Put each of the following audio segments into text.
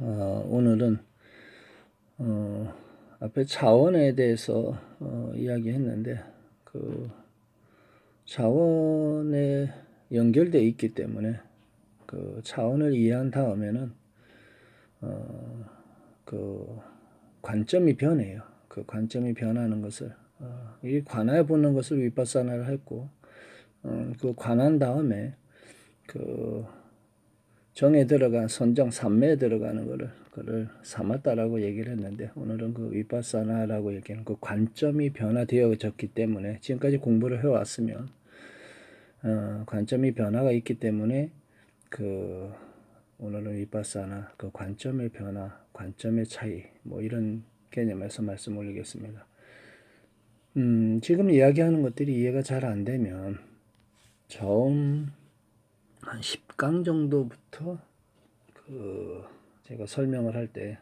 어, 오늘은 어, 앞에 차원에 대해서 어, 이야기했는데 그 차원에 연결돼 있기 때문에 그 차원을 이해한 다음에는 어, 그 관점이 변해요. 그 관점이 변하는 것을 어, 이 관해 보는 것을 위파사나를 했고 어, 그 관한 다음에 그 정에 들어간 선정 삼매에 들어가는 거를 그를 삼았다라고 얘기를 했는데 오늘은 그 위파사나라고 얘기하는 그 관점이 변화되어졌기 때문에 지금까지 공부를 해왔으면 어, 관점이 변화가 있기 때문에 그 오늘은 위파사나 그 관점의 변화, 관점의 차이 뭐 이런 개념에서 말씀 올리겠습니다. 음, 지금 이야기하는 것들이 이해가 잘 안 되면 처음 한 10강 정도부터 그 제가 설명을 할 때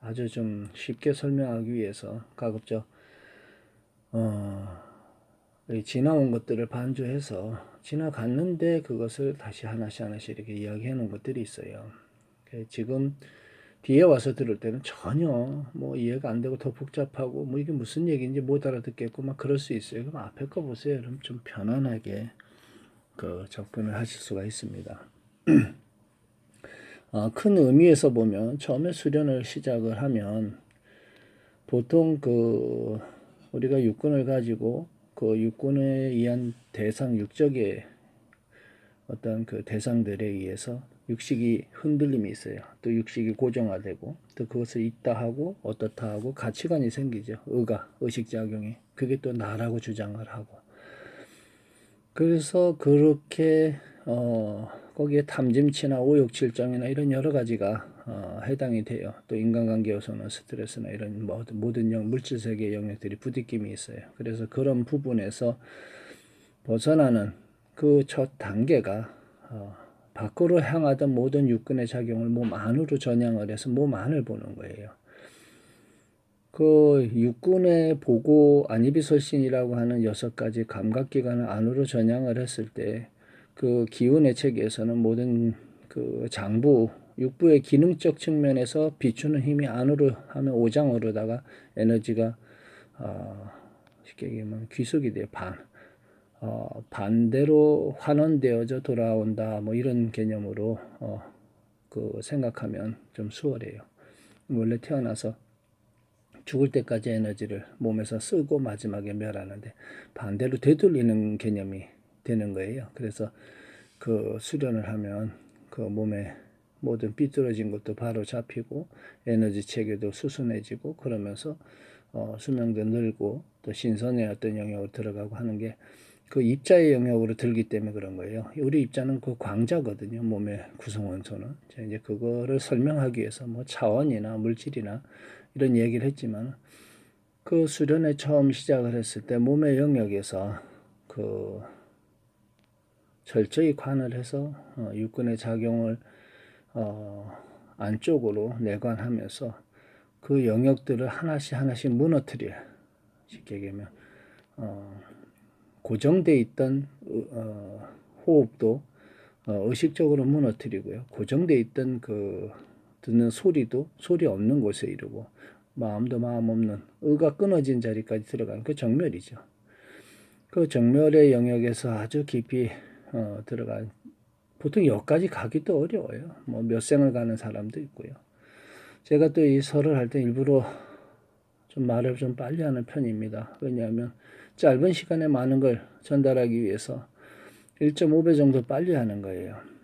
아주 좀 쉽게 설명하기 위해서 가급적 어, 이 지나온 것들을 반주해서 지나갔는데 그것을 다시 하나씩 하나씩 이렇게 이야기해 놓은 것들이 있어요. 그 지금 뒤에 와서 들을 때는 전혀 뭐 이해가 안 되고 더 복잡하고 뭐 이게 무슨 얘기인지 못 알아듣겠고 막 그럴 수 있어요. 그럼 앞에 거 보세요. 그럼 좀 편안하게 그 접근을 하실 수가 있습니다. 어, 큰 의미에서 보면 처음에 수련을 시작을 하면 보통 그 우리가 육군을 가지고 그 육군에 의한 대상 육적의 어떤 그 대상들에 의해서 육식이 흔들림이 있어요. 또 육식이 고정화되고 또 그것을 있다 하고 어떻다 하고 가치관이 생기죠. 의가 의식작용이 그게 또 나라고 주장을 하고 그래서 그렇게 어 거기에 탐짐치나 오욕칠정이나 이런 여러 가지가 어, 해당이 돼요. 또 인간관계 요소나 스트레스나 이런 모든 영, 물질 세계 영역들이 부딪힘이 있어요. 그래서 그런 부분에서 벗어나는 그 첫 단계가 어, 밖으로 향하던 모든 육근의 작용을 몸 안으로 전향을 해서 몸 안을 보는 거예요. 그 육군의 보고 안이비설신이라고 하는 여섯 가지 감각기관을 안으로 전향을 했을 때 그 기운의 체계에서는 모든 그 장부 육부의 기능적 측면에서 비추는 힘이 안으로 하면 오장으로다가 에너지가 어, 쉽게 얘기하면 귀속이 돼요 반. 어, 반대로 환원되어져 돌아온다 뭐 이런 개념으로 어, 그 생각하면 좀 수월해요. 원래 태어나서 죽을 때까지 에너지를 몸에서 쓰고 마지막에 멸하는데 반대로 되돌리는 개념이 되는 거예요. 그래서 그 수련을 하면 그 몸에 모든 삐뚤어진 것도 바로 잡히고 에너지 체계도 수순해지고 그러면서 어, 수명도 늘고 또 신선의 어떤 영역으로 들어가고 하는 게 그 입자의 영역으로 들기 때문에 그런 거예요. 우리 입자는 그 광자거든요. 몸의 구성원소는. 이제 그거를 설명하기 위해서 뭐 차원이나 물질이나 이런 얘기를 했지만 그 수련에 처음 시작을 했을 때 몸의 영역에서 그 철저히 관을 해서 어, 육군의 작용을 어, 안쪽으로 내관하면서 그 영역들을 하나씩 하나씩 무너뜨려 쉽게 얘기하면 어, 고정돼 있던 어, 호흡도 어, 의식적으로 무너뜨리고요. 고정돼 있던 그 듣는 소리도 소리 없는 곳에 이르고 마음도 마음 없는 의가 끊어진 자리까지 들어가는 그 정멸이죠. 그 정멸의 영역에서 아주 깊이 어, 들어간 보통 여기까지 가기도 어려워요. 뭐 몇 생을 가는 사람도 있고요. 제가 또 이 설을 할 때 일부러 좀 말을 좀 빨리 하는 편입니다. 왜냐하면 짧은 시간에 많은 걸 전달하기 위해서 1.5배 정도 빨리 하는 거예요.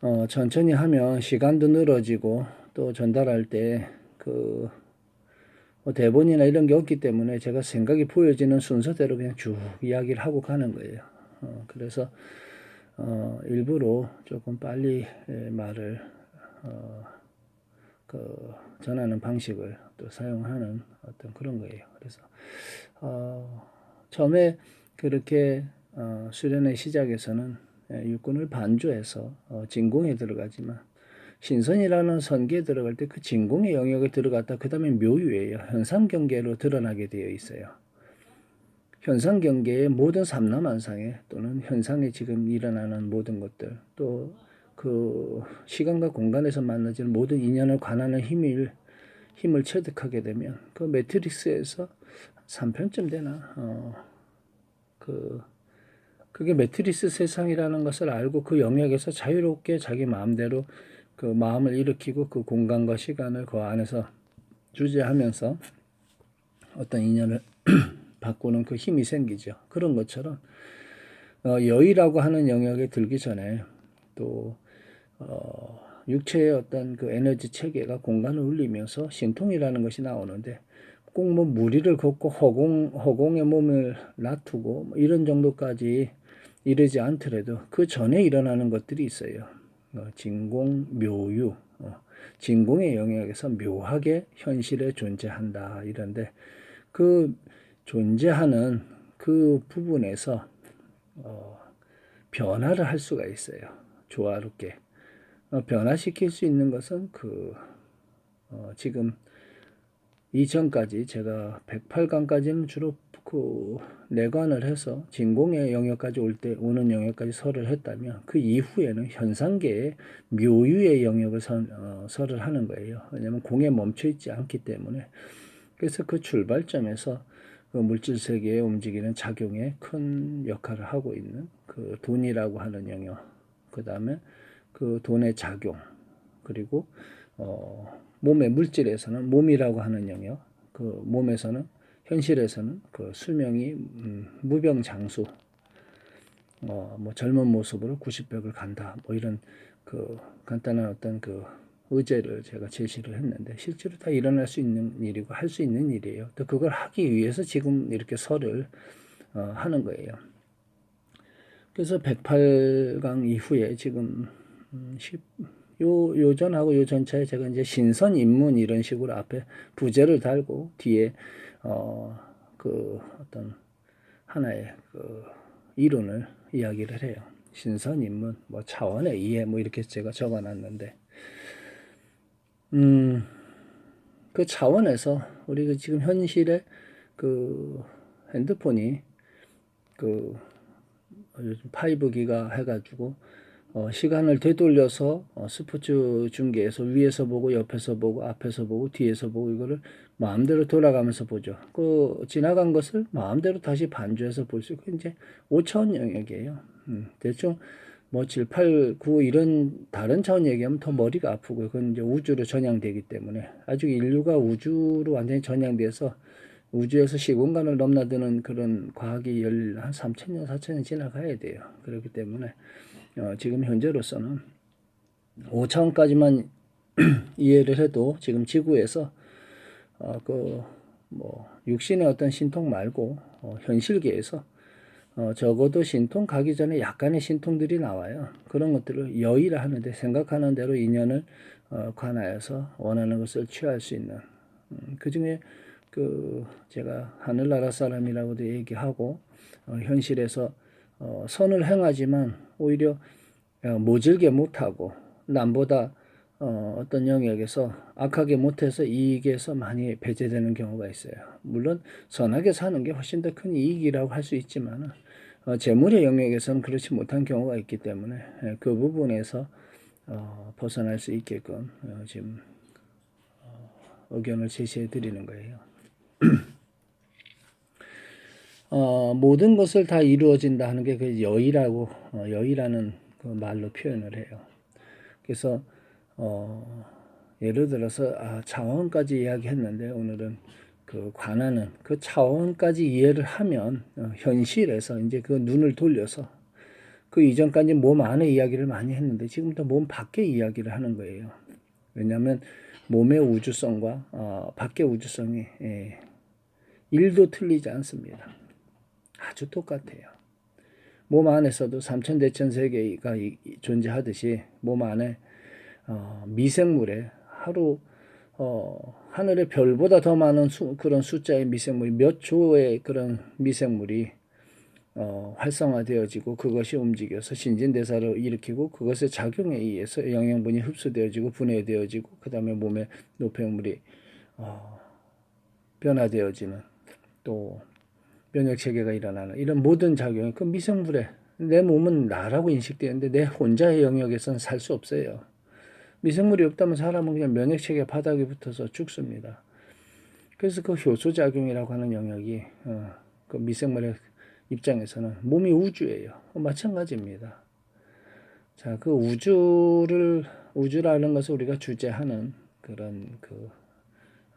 어, 천천히 하면 시간도 늘어지고 또 전달할 때그 뭐 대본이나 이런 게 없기 때문에 제가 생각이 보여지는 순서대로 그냥 쭉 이야기를 하고 가는 거예요. 어, 그래서 어, 일부러 조금 빨리 말을 어, 그 전하는 방식을 또 사용하는 어떤 그런 거예요. 그래서 어, 처음에 그렇게 어, 수련의 시작에서는 예, 육군을 반주해서 어, 진공에 들어가지만 신선이라는 선계에 들어갈 때 그 진공의 영역에 들어갔다 그 다음에 묘유예요. 현상 경계로 드러나게 되어 있어요. 현상 경계의 모든 삼라만상에 또는 현상에 지금 일어나는 모든 것들 또 그 시간과 공간에서 만나지는 모든 인연을 관하는 힘을 힘을 체득하게 되면 그 매트릭스에서 3편쯤 되나 어그 그게 매트리스 세상이라는 것을 알고 그 영역에서 자유롭게 자기 마음대로 그 마음을 일으키고 그 공간과 시간을 그 안에서 주재하면서 어떤 인연을 바꾸는 그 힘이 생기죠. 그런 것처럼 어, 여의라고 하는 영역에 들기 전에 또 어, 육체의 어떤 그 에너지 체계가 공간을 울리면서 신통이라는 것이 나오는데 꼭 뭐 무리를 걷고 허공 허공에 몸을 놔두고 뭐 이런 정도까지 이르지 않더라도 그 전에 일어나는 것들이 있어요. 어, 진공 묘유 어, 진공의 영역에서 묘하게 현실에 존재한다 이런데 그 존재하는 그 부분에서 어, 변화를 할 수가 있어요. 조화롭게 어, 변화시킬 수 있는 것은 그 어, 지금 이전까지 제가 108강까지는 주로 그 내관을 해서 진공의 영역까지 올 때 오는 영역까지 설을 했다면 그 이후에는 현상계의 묘유의 영역을 선, 어, 설을 하는 거예요. 왜냐하면 공에 멈춰 있지 않기 때문에 그래서 그 출발점에서 그 물질 세계에 움직이는 작용에 큰 역할을 하고 있는 그 돈이라고 하는 영역, 그 다음에 그 돈의 작용, 그리고 어, 몸의 물질에서는 몸이라고 하는 영역, 그 몸에서는 현실에서는 그 수명이 음, 무병장수, 어, 뭐 젊은 모습으로 90벽을 간다, 뭐 이런 그 간단한 어떤 그 의제를 제가 제시를 했는데 실제로 다 일어날 수 있는 일이고 할 수 있는 일이에요. 또 그걸 하기 위해서 지금 이렇게 설을 어, 하는 거예요. 그래서 108강 이후에 지금 음, 10, 요 요전하고 요 전차에 제가 이제 신선 입문 이런 식으로 앞에 부제를 달고 뒤에 어 그 어떤 하나의 그 이론을 이야기를 해요. 신선 입문 뭐 차원의 이해 뭐 이렇게 제가 적어놨는데 음, 그 차원에서 우리 그 지금 현실의 그 핸드폰이 그 요즘 5기가 해가지고 어, 시간을 되돌려서 어, 스포츠 중계에서 위에서 보고 옆에서 보고 앞에서 보고 뒤에서 보고 이거를 마음대로 돌아가면서 보죠. 그 지나간 것을 마음대로 다시 반주해서 볼 수 있고 이제 5차원 영역이에요. 음, 대충 뭐 7, 8, 9 이런 다른 차원 얘기하면 더 머리가 아프고 그건 이제 우주로 전향되기 때문에 아직 인류가 우주로 완전히 전향돼서 우주에서 시공간을 넘나드는 그런 과학이 열한 3천년, 4천년 지나가야 돼요. 그렇기 때문에 어, 지금 현재로서는 5차원까지만 이해를 해도 지금 지구에서 어, 그뭐 육신의 어떤 신통 말고 어, 현실계에서 어, 적어도 신통 가기 전에 약간의 신통들이 나와요. 그런 것들을 여의를 하는데 생각하는 대로 인연을 어, 관하여서 원하는 것을 취할 수 있는 음, 그 중에 그 제가 하늘나라 사람이라고도 얘기하고 어, 현실에서 어, 선을 행하지만 오히려 어, 모질게 못하고 남보다 어, 어떤 영역에서 악하게 못해서 이익에서 많이 배제되는 경우가 있어요. 물론 선하게 사는 게 훨씬 더 큰 이익이라고 할 수 있지만 어, 재물의 영역에서는 그렇지 못한 경우가 있기 때문에 예, 그 부분에서 어, 벗어날 수 있게끔 어, 지금 어, 의견을 제시해 드리는 거예요. 어, 모든 것을 다 이루어진다 하는 게 그 여의라고 어, 여의라는 그 말로 표현을 해요. 그래서 어, 예를 들어서 아, 차원까지 이야기했는데 오늘은 그 관하는 그 차원까지 이해를 하면 어, 현실에서 이제 그 눈을 돌려서 그 이전까지 몸 안의 이야기를 많이 했는데 지금부터 몸 밖의 이야기를 하는 거예요. 왜냐하면 몸의 우주성과 어, 밖의 우주성이 예, 일도 틀리지 않습니다. 아주 똑같아요. 몸 안에서도 삼천대천 세계가 존재하듯이 몸 안에 어, 미생물에 하루 어, 하늘의 별보다 더 많은 수, 그런 숫자의 미생물이 몇 조의 그런 미생물이 어, 활성화되어지고 그것이 움직여서 신진대사를 일으키고 그것의 작용에 의해서 영양분이 흡수되어지고 분해되어지고 그 다음에 몸에 노폐물이 어, 변화되어지는 또 면역 체계가 일어나는 이런 모든 작용이 그 미생물에 내 몸은 나라고 인식되는데 내 혼자의 영역에서는 살 수 없어요. 미생물이 없다면 사람은 그냥 면역체계 바닥에 붙어서 죽습니다. 그래서 그 효소작용이라고 하는 영역이 어, 그 미생물의 입장에서는 몸이 우주예요. 마찬가지입니다. 자, 그 우주를 우주라는 것을 우리가 주재하는 그런 그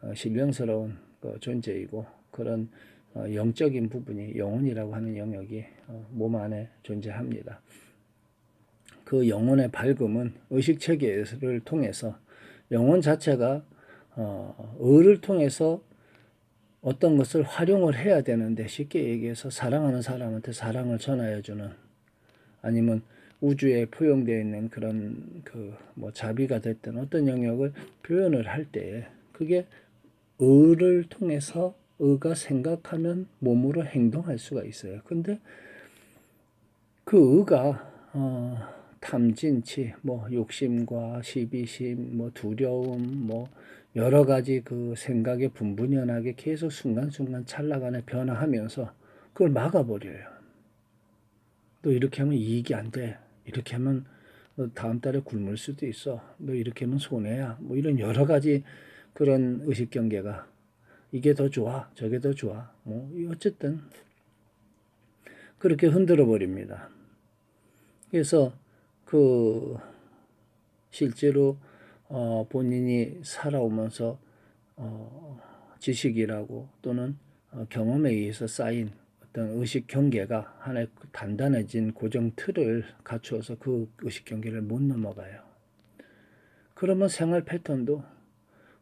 어, 신령스러운 그 존재이고 그런 어, 영적인 부분이 영혼이라고 하는 영역이 어, 몸 안에 존재합니다. 그 영혼의 밝음은 의식 체계를 통해서 영혼 자체가 어, 의를 통해서 어떤 것을 활용을 해야 되는데 쉽게 얘기해서 사랑하는 사람한테 사랑을 전하여 주는 아니면 우주에 포용되어 있는 그런 그 뭐 자비가 됐든 어떤 영역을 표현을 할 때 그게 의를 통해서 의가 생각하면 몸으로 행동할 수가 있어요. 근데 그 의가 어, 탐진치, 뭐 욕심과 시비심, 뭐 두려움, 뭐 여러 가지 그 생각의 분분연하게 계속 순간순간 찰나간에 변화하면서 그걸 막아버려요. 너 이렇게 하면 이익이 안 돼. 이렇게 하면 너 다음 달에 굶을 수도 있어. 너 이렇게 하면 손해야. 뭐 이런 여러 가지 그런 의식 경계가 이게 더 좋아. 저게 더 좋아. 뭐 어쨌든 그렇게 흔들어 버립니다. 그래서 그 실제로 어 본인이 살아오면서 어 지식이라고 또는 어 경험에 의해서 쌓인 어떤 의식 경계가 하나의 단단해진 고정 틀을 갖추어서 그 의식 경계를 못 넘어가요. 그러면 생활 패턴도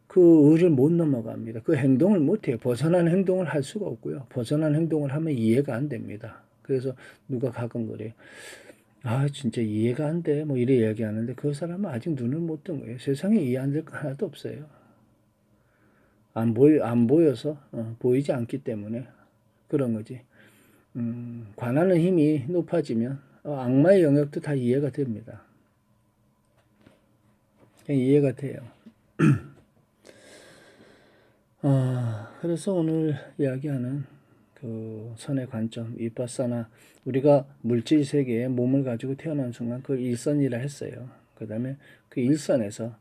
그 의를 못 넘어갑니다. 그 행동을 못 해요. 벗어난 행동을 할 수가 없고요. 벗어난 행동을 하면 이해가 안 됩니다. 그래서 누가 가끔 그래요. 아, 진짜 이해가 안 돼. 뭐 이래 이야기하는데 그 사람은 아직 눈을 못 뜬 거예요. 세상에 이해 안 될 거 하나도 없어요. 안 보여, 안 보여서, 어, 보이지 않기 때문에 그런 거지. 음, 관하는 힘이 높아지면 어, 악마의 영역도 다 이해가 됩니다. 이해가 돼요. 아, 그래서 오늘 이야기하는 그 선의 관점, 이빠사나 우리가 물질 세계에 몸을 가지고 태어난 순간 그 일선이라 했어요. 그 다음에 그 일선에서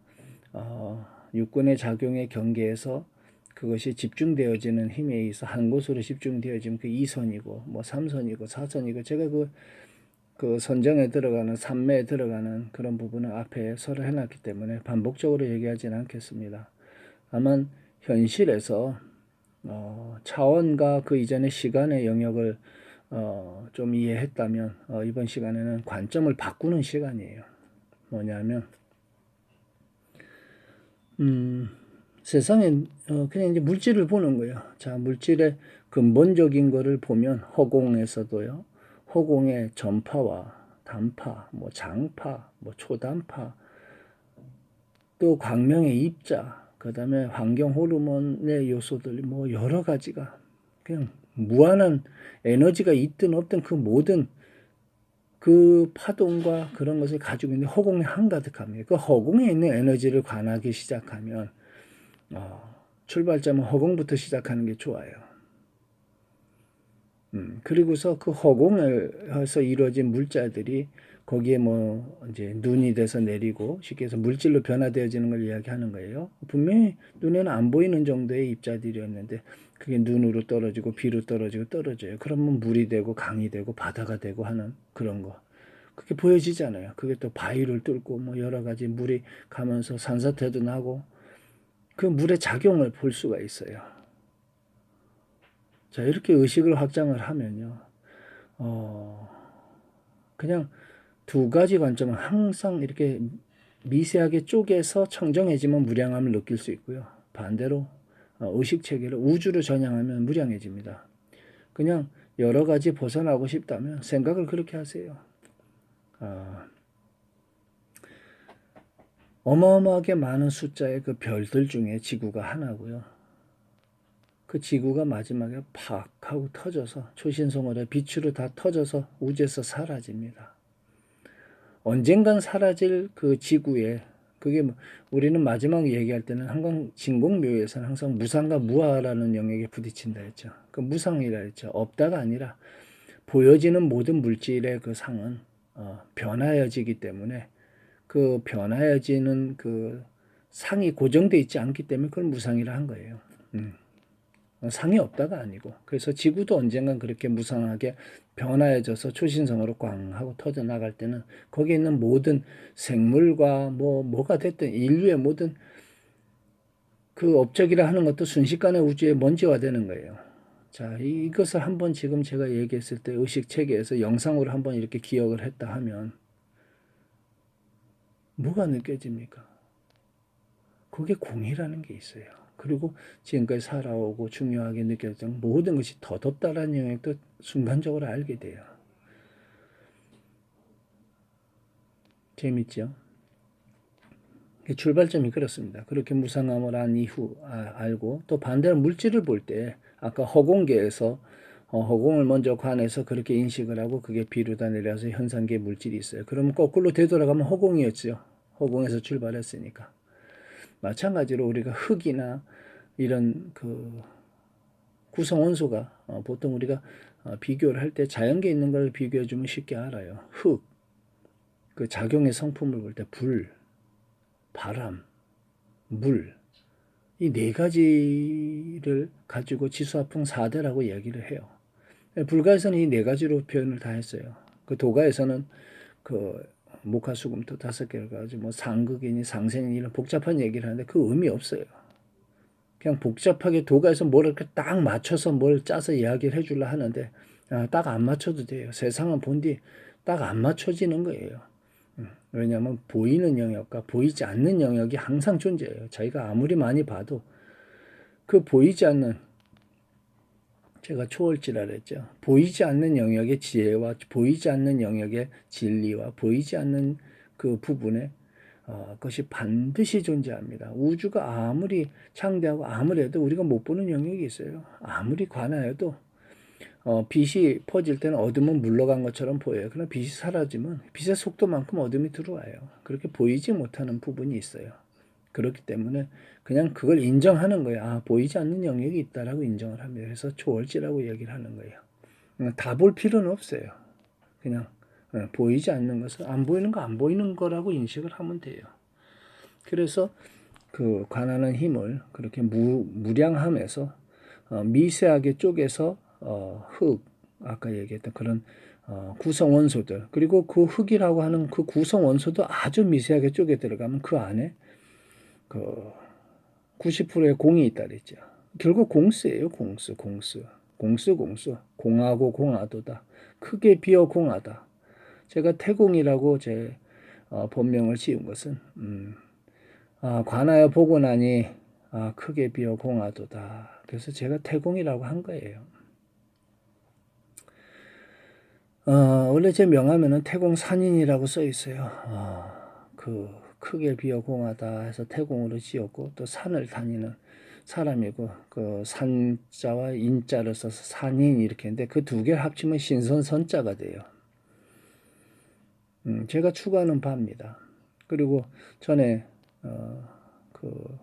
어, 육군의 작용의 경계에서 그것이 집중되어지는 힘에 의해서 한 곳으로 집중되어지면 그 2선이고 뭐 3선이고 4선이고 제가 그, 그 선정에 들어가는 삼매에 들어가는 그런 부분을 앞에 설을 해놨기 때문에 반복적으로 얘기하지는 않겠습니다. 다만 현실에서 어, 차원과 그 이전의 시간의 영역을 어, 좀 이해했다면 어, 이번 시간에는 관점을 바꾸는 시간이에요. 뭐냐면 음, 세상에 어, 그냥 이제 물질을 보는 거예요. 자, 물질의 근본적인 거를 보면 허공에서도요. 허공의 전파와 단파, 뭐 장파, 뭐 초단파, 또 광명의 입자, 그 다음에 환경 호르몬의 요소들, 뭐 여러 가지가 그냥 무한한 에너지가 있든 없든 그 모든 그 파동과 그런 것을 가지고 있는 허공에 한가득합니다. 그 허공에 있는 에너지를 관하기 시작하면 어, 출발점은 허공부터 시작하는 게 좋아요. 음, 그리고서 그 허공에서 이루어진 물자들이 거기에 뭐 이제 눈이 돼서 내리고 쉽게 해서 물질로 변화되어지는 걸 이야기하는 거예요. 분명히 눈에는 안 보이는 정도의 입자들이었는데 그게 눈으로 떨어지고 비로 떨어지고 떨어져요. 그러면 물이 되고 강이 되고 바다가 되고 하는 그런 거. 그게 보여지잖아요. 그게 또 바위를 뚫고 뭐 여러 가지 물이 가면서 산사태도 나고 그 물의 작용을 볼 수가 있어요. 자, 이렇게 의식을 확장을 하면요. 어, 그냥 두 가지 관점은 항상 이렇게 미세하게 쪼개서 청정해지면 무량함을 느낄 수 있고요. 반대로 어, 의식 체계를 우주로 전향하면 무량해집니다. 그냥 여러 가지 벗어나고 싶다면 생각을 그렇게 하세요. 어, 어마어마하게 많은 숫자의 그 별들 중에 지구가 하나고요. 그 지구가 마지막에 팍 하고 터져서 초신성으로 빛으로 다 터져서 우주에서 사라집니다. 언젠간 사라질 그 지구에 그게 뭐 우리는 마지막 얘기할 때는 항상 진공묘에서는 항상 무상과 무아라는 영역에 부딪힌다 했죠. 그 무상이라 했죠. 없다가 아니라 보여지는 모든 물질의 그 상은 어, 변하여지기 때문에 그 변하여지는 그 상이 고정돼 있지 않기 때문에 그걸 무상이라 한 거예요. 음. 상이 없다가 아니고 그래서 지구도 언젠간 그렇게 무상하게 변화해져서 초신성으로 꽝 하고 터져 나갈 때는 거기에 있는 모든 생물과 뭐 뭐가 됐든 인류의 모든 그 업적이라 하는 것도 순식간에 우주의 먼지화 되는 거예요. 자, 이- 이것을 한번 지금 제가 얘기했을 때 의식 체계에서 영상으로 한번 이렇게 기억을 했다 하면 뭐가 느껴집니까? 그게 공이라는 게 있어요. 그리고 지금까지 살아오고 중요하게 느꼈던 모든 것이 더덥다라는 영역도 순간적으로 알게 돼요. 재밌죠? 그 출발점이 그렇습니다. 그렇게 무상함을 안 이후 아, 알고 또 반대로 물질을 볼 때 아까 허공계에서 어, 허공을 먼저 관해서 그렇게 인식을 하고 그게 비루다 내려서 현상계 물질이 있어요. 그러면 거꾸로 되돌아가면 허공이었죠. 허공에서 출발했으니까. 마찬가지로 우리가 흙이나 이런 그 구성 원소가 어, 보통 우리가 어, 비교를 할 때 자연계에 있는 걸 비교해 주면 쉽게 알아요. 흙, 그 작용의 성품을 볼 때 불, 바람, 물, 이 네 가지를 가지고 지수화풍 4대라고 얘기를 해요. 불가에서는 이 네 가지로 표현을 다 했어요. 그 도가에서는 그 목화수금토 다섯 개를 가지고 뭐 상극이니 상생이니 이런 복잡한 얘기를 하는데 그 의미 없어요. 그냥 복잡하게 도가에서 뭘 이렇게 딱 맞춰서 뭘 짜서 이야기를 해주려 하는데 아, 딱안 맞춰도 돼요. 세상은 본디 딱 안 맞춰지는 거예요. 음, 왜냐하면 보이는 영역과 보이지 않는 영역이 항상 존재해요. 자기가 아무리 많이 봐도 그 보이지 않는 제가 초월지라 그랬죠. 보이지 않는 영역의 지혜와 보이지 않는 영역의 진리와 보이지 않는 그 부분에 어, 그것이 반드시 존재합니다. 우주가 아무리 창대하고 아무래도 우리가 못 보는 영역이 있어요. 아무리 관하여도 어, 빛이 퍼질 때는 어둠은 물러간 것처럼 보여요. 그러나 빛이 사라지면 빛의 속도만큼 어둠이 들어와요. 그렇게 보이지 못하는 부분이 있어요. 그렇기 때문에 그냥 그걸 인정하는 거예요. 아, 보이지 않는 영역이 있다라고 인정을 합니다. 그래서 초월지라고 얘기를 하는 거예요. 다 볼 필요는 없어요. 그냥 어, 보이지 않는 것을 안 보이는 거 안 보이는 거라고 인식을 하면 돼요. 그래서 그 관하는 힘을 그렇게 무, 무량함에서 어, 미세하게 쪼개서 어, 흙 아까 얘기했던 그런 어, 구성 원소들 그리고 그 흙이라고 하는 그 구성 원소도 아주 미세하게 쪼개 들어가면 그 안에 그 90%의 공이 있다 그랬죠. 결국 공수예요, 공수, 공수, 공수, 공수, 공하고 공하도다. 크게 비어 공하다. 제가 태공이라고 제 어, 본명을 지은 것은 음, 아, 관하여 보고 나니 아, 크게 비어 공하도다. 그래서 제가 태공이라고 한 거예요. 어, 원래 제 명함에는 태공 산인이라고 써 있어요. 어, 그 크게 비어 공하다 해서 태공으로 지었고 또 산을 다니는 사람이고 그 산자와 인자를 써서 산인 이렇게 했는데 그 두 개를 합치면 신선선자가 돼요. 음, 제가 추구하는 바입니다. 그리고 전에 어, 그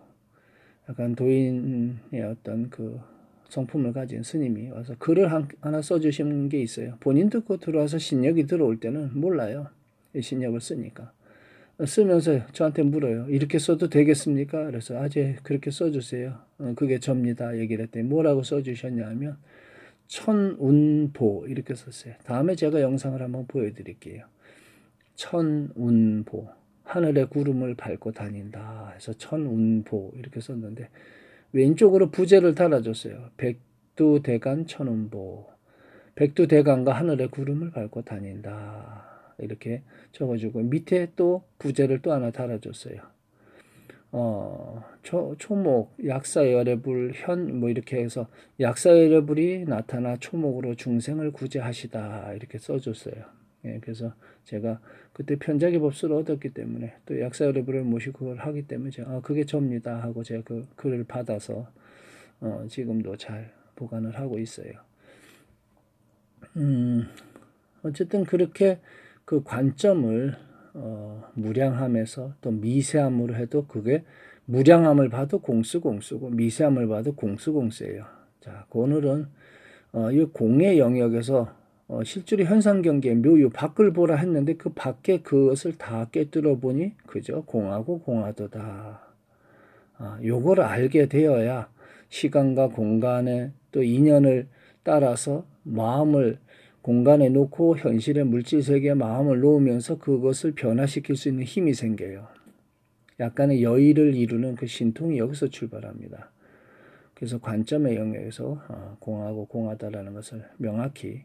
약간 도인의 어떤 그 성품을 가진 스님이 와서 글을 한, 하나 써주신 게 있어요. 본인 듣고 들어와서 신력이 들어올 때는 몰라요. 이 신력을 쓰니까. 쓰면서 저한테 물어요. 이렇게 써도 되겠습니까? 그래서 아재 그렇게 써주세요. 어, 그게 접니다. 얘기를 했더니 뭐라고 써주셨냐면 천운보 이렇게 썼어요. 다음에 제가 영상을 한번 보여드릴게요. 천운보 하늘의 구름을 밟고 다닌다 해서 천운보 이렇게 썼는데 왼쪽으로 부제를 달아줬어요. 백두대간 천운보 백두대간과 하늘의 구름을 밟고 다닌다 이렇게 적어주고 밑에 또 부제를 또 하나 달아줬어요. 어, 초, 초목, 약사열애불, 현, 뭐 이렇게 해서 약사열애불이 나타나 초목으로 중생을 구제하시다 이렇게 써줬어요. 예, 그래서 제가 그때 편작의 법수를 얻었기 때문에 또 약사열애불을 모시고 그걸 하기 때문에 제가 아, 그게 접니다 하고 제가 그 글을 받아서 어, 지금도 잘 보관을 하고 있어요. 음, 어쨌든 그렇게 그 관점을 어, 무량함에서 또 미세함으로 해도 그게 무량함을 봐도 공수 공수고 미세함을 봐도 공수 공수예요. 자, 그 오늘은 어, 이 공의 영역에서 어, 실제로 현상 경계 묘유 밖을 보라 했는데 그 밖에 그것을 다 깨뜨려 보니 그저 공하고 공하도다. 아, 요거를 알게 되어야 시간과 공간의 또 인연을 따라서 마음을 공간에 놓고 현실의 물질 세계에 마음을 놓으면서 그것을 변화시킬 수 있는 힘이 생겨요. 약간의 여의를 이루는 그 신통이 여기서 출발합니다. 그래서 관점의 영역에서 어, 공하고 공하다라는 것을 명확히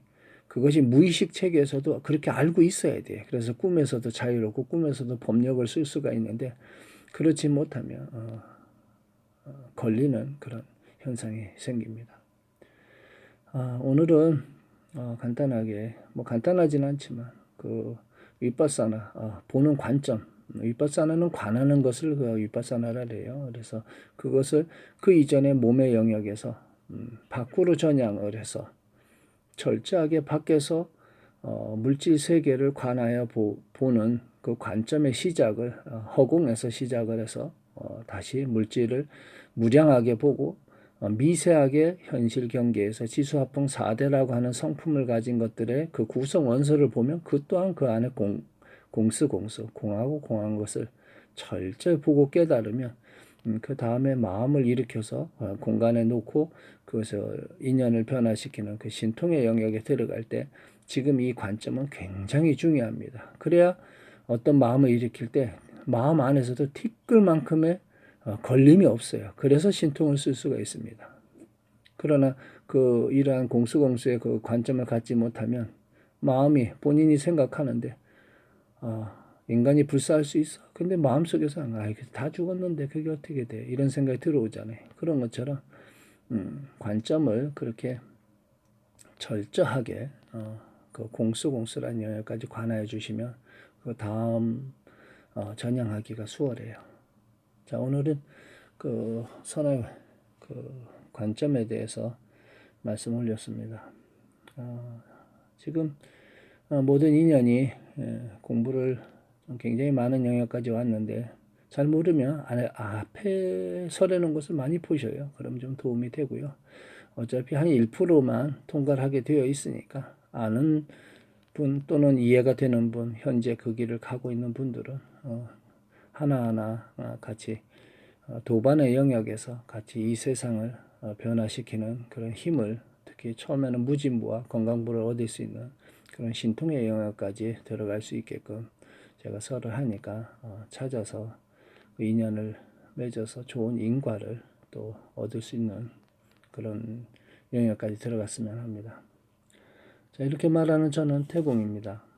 그것이 무의식 체계에서도 그렇게 알고 있어야 돼. 그래서 꿈에서도 자유롭고 꿈에서도 법력을 쓸 수가 있는데 그렇지 못하면 어, 어, 걸리는 그런 현상이 생깁니다. 아, 오늘은 어, 간단하게 뭐 간단하진 않지만 그 윗바사나 어, 보는 관점 윗바사나는 관하는 것을 그 윗바사나라 그래요. 그래서 그것을 그 이전의 몸의 영역에서 음, 밖으로 전향을 해서 철저하게 밖에서 어, 물질 세계를 관하여 보, 보는 그 관점의 시작을 어, 허공에서 시작을 해서 어, 다시 물질을 무량하게 보고 어, 미세하게 현실 경계에서 지수합풍 4대라고 하는 성품을 가진 것들의 그 구성 원소를 보면 그 또한 그 안에 공, 공수 공수 공하고 공한 것을 철저히 보고 깨달으면 음, 그 다음에 마음을 일으켜서 어, 공간에 놓고 그것을 인연을 변화시키는 그 신통의 영역에 들어갈 때 지금 이 관점은 굉장히 중요합니다. 그래야 어떤 마음을 일으킬 때 마음 안에서도 티끌만큼의 어, 걸림이 없어요. 그래서 신통을 쓸 수가 있습니다. 그러나 그 이러한 공수공수의 그 관점을 갖지 못하면 마음이 본인이 생각하는데 어, 인간이 불사할 수 있어. 근데 마음속에서 아, 이게 다 죽었는데 그게 어떻게 돼? 이런 생각이 들어오잖아요. 그런 것처럼 음, 관점을 그렇게 철저하게 어, 그 공수공수라는 영역까지 관하여 주시면 그 다음 어, 전향하기가 수월해요. 자 오늘은 그 선의 그 관점에 대해서 말씀 올렸습니다. 어, 지금 어, 모든 인연이 예, 공부를 굉장히 많은 영역까지 왔는데 잘 모르면 안에 앞에 서려는 것을 많이 보셔요. 그럼 좀 도움이 되고요. 어차피 한 1%만 통과를 하게 되어 있으니까 아는 분 또는 이해가 되는 분, 현재 그 길을 가고 있는 분들은 어, 하나하나 어, 같이 어, 도반의 영역에서 같이 이 세상을 어, 변화시키는 그런 힘을 특히 처음에는 무진부와 건강부를 얻을 수 있는 그런 신통의 영역까지 들어갈 수 있게끔 제가 설을 하니까 어, 찾아서 그 인연을 맺어서 좋은 인과를 또 얻을 수 있는 그런 영역까지 들어갔으면 합니다. 자, 이렇게 말하는 저는 태공입니다.